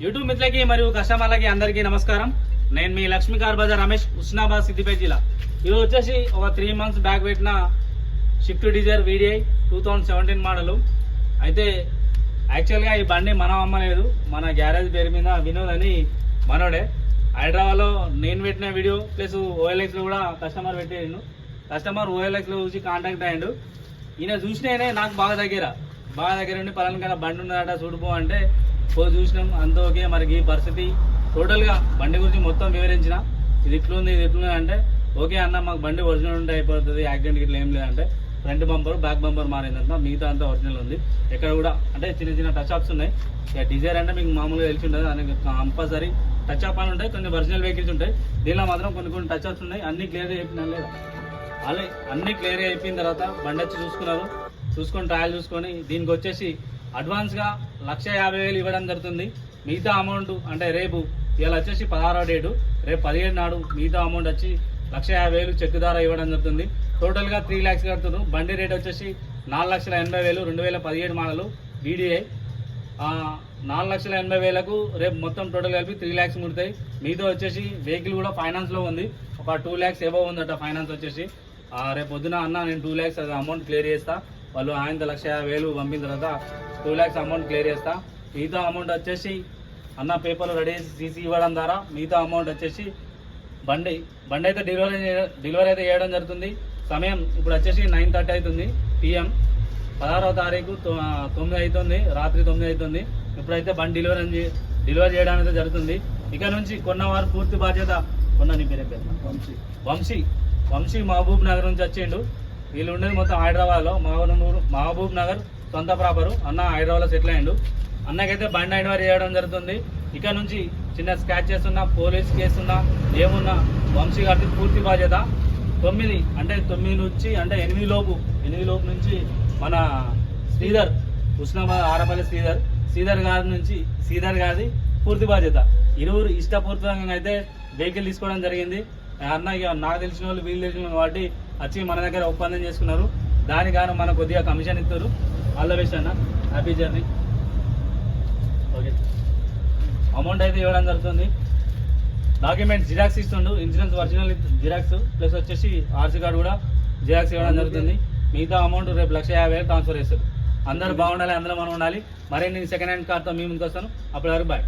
YouTube మిత్రులకి మరియు కస్టమర్లకి అందరికీ నమస్కారం. నేను మీ లక్ష్మీ కార్ బజార్ రమేష్ హుస్నాబాద్ సిద్దిపేట జిల్లా. ఇది వచ్చేసి ఒక త్రీ మంత్స్ బ్యాక్ పెట్టిన Swift Dzire VDI two thousand seventeen model అయితే యాక్చువల్గా ఈ బండి మనం అమ్మలేదు. మన గ్యారేజ్ పేరు మీద వినోద్ అని మనోడే. హైదరాబాద్లో నేను పెట్టిన వీడియో ప్లస్ ఓఎల్ఎక్స్లో కూడా కస్టమర్ పెట్టేయండు కస్టమర్ ఓఎల్ఎక్స్లో చూసి కాంటాక్ట్ అయ్యాడు. ఈయన చూసిననే నాకు బాగా దగ్గర. బాగా దగ్గర ఉండి పలానా బండి ఉన్నదట చూడుపో అంటే పోయి చూసినాం అంత ఓకే. మరి ఈ పరిస్థితి టోటల్గా బండి గురించి మొత్తం వివరించిన. ఇది ఇట్లుంది ఇది ఇట్లుంది అంటే ఓకే అన్న మాకు బండి ఒరిజినల్ ఉంటే అయిపోతుంది యాక్సిడెంట్ ఇట్లా ఏం లేదంటే. ఫ్రంట్ బంపర్ బ్యాక్ బంపర్ మారిందంట మిగతా అంతా ఒరిజినల్ ఉంది. ఎక్కడ కూడా అంటే చిన్న చిన్న టచ్ అప్స్ ఉన్నాయి. ఇక డిజైర్ అంటే మీకు మామూలుగా తెలిసి ఉంటుంది దానికి కంపల్సరీ టచ్ అప్ అని ఉంటాయి కొన్ని ఒరిజినల్ వెహికల్స్ ఉంటాయి. దీనిలో మాత్రం కొన్ని కొన్ని టచ్ అప్స్ ఉన్నాయి అన్ని క్లియర్గా చెప్పినా లేదా. అలా అన్ని క్లియర్గా అయిపోయిన తర్వాత బండి వచ్చి చూసుకున్నారు. చూసుకొని ట్రయల్ చూసుకొని దీనికి వచ్చేసి అడ్వాన్స్గా లక్ష యాభై వేలు ఇవ్వడం జరుగుతుంది. మిగతా అమౌంట్ అంటే రేపు ఇవాళ వచ్చేసి పదహారో డేటు. రేపు పదిహేడు నాడు మిగతా అమౌంట్ వచ్చి లక్ష యాభై వేలు చెక్ ద్వారా ఇవ్వడం జరుగుతుంది. టోటల్గా త్రీ ల్యాక్స్ కడుతున్నారు. బండి రేట్ వచ్చేసి నాలుగు లక్షల ఎనభై వేలు రెండు వేల పదిహేడు మోడలు. బీడీఐ నాలుగు లక్షల ఎనభై వేలకు రేపు మొత్తం టోటల్ కలిపి త్రీ ల్యాక్స్ ముడతాయి. మిగతా వచ్చేసి వెహికల్ కూడా ఫైనాన్స్లో ఉంది. ఒక టూ ల్యాక్స్ ఏవో ఉందట ఫైనాన్స్ వచ్చేసి. రేపు పొద్దున అన్న నేను టూ ల్యాక్స్ అది అమౌంట్ క్లియర్ చేస్తా. వాళ్ళు ఆయన లక్ష యాభై వేలు పంపిన తర్వాత టూ ల్యాక్స్ అమౌంట్ క్లియర్ చేస్తా. మిగతా అమౌంట్ వచ్చేసి అన్న పేపర్లు రెడీ చేసి తీసి ఇవ్వడం ద్వారా మిగతా అమౌంట్ వచ్చేసి బండి బండి అయితే డెలివరీ డెలివరీ అయితే చేయడం జరుగుతుంది. సమయం ఇప్పుడు వచ్చేసి నైన్ థర్టీ అవుతుంది పిఎం పదహారవ తారీఖు తొమ్మిది అవుతుంది రాత్రి తొమ్మిది అవుతుంది. ఇప్పుడైతే బండి డెలివరీ డెలివరీ చేయడం అయితే జరుగుతుంది. ఇక నుంచి కొన్నవారు పూర్తి బాధ్యత కొన్న నీ పేరు పేరు? వంశీ. వంశీ. వంశీ మహబూబ్ నగర్ నుంచి వచ్చిండు. వీళ్ళు ఉండేది మొత్తం హైదరాబాద్లో. మహబూబ్నూరు మహబూబ్ నగర్ సొంత ప్రాపరు. అన్న హైదరాబాద్లో సెటిల్ అయ్యిండు. అన్నకైతే బండి డెలివరీ చేయడం జరుగుతుంది. ఇక్కడ నుంచి చిన్న స్క్రాచెస్ ఉన్నా పోలీస్ కేసు ఉన్నా ఏమున్నా వంశీ గారికి పూర్తి బాధ్యత. తొమ్మిది అంటే తొమ్మిది నుంచి అంటే ఎనిమిది లోపు ఎనిమిది లోపు నుంచి మన శ్రీధర్ ఉస్నాబాద్ ఆరపల్లి శ్రీధర్ శ్రీధర్ గారి నుంచి శ్రీధర్ గారిది పూర్తి బాధ్యత. ఇరువురు ఇష్టపూర్తంగా అయితే వెహికల్ తీసుకోవడం జరిగింది. అన్న ఇక నాకు తెలిసిన వాళ్ళు వీళ్ళు తెలిసిన వాటి కాబట్టి వచ్చి మన దగ్గర ఒప్పందం చేసుకున్నారు. దాని గాను మనకు కొద్దిగా కమిషన్ ఇస్తారు. ఆల్ ద బెస్ట్ అన్న. హ్యాపీ జర్నీ ఓకే అమౌంట్ అయితే ఇవ్వడం జరుగుతుంది. డాక్యుమెంట్ జిరాక్స్ ఇస్తుండు. ఇన్సూరెన్స్ ఒరిజినల్ జిరాక్స్ ప్లస్ వచ్చేసి ఆర్సీ కార్డు కూడా జిరాక్స్ ఇవ్వడం జరుగుతుంది. మిగతా అమౌంట్ రేపు లక్ష యాభై వేలు ట్రాన్స్ఫర్ చేస్తారు. అందరూ బాగుండాలి అందరూ మనం ఉండాలి. మరిన్ని సెకండ్ హ్యాండ్ కార్తో మీ ముందుకు వస్తాను అప్పటి వరకు బాయ్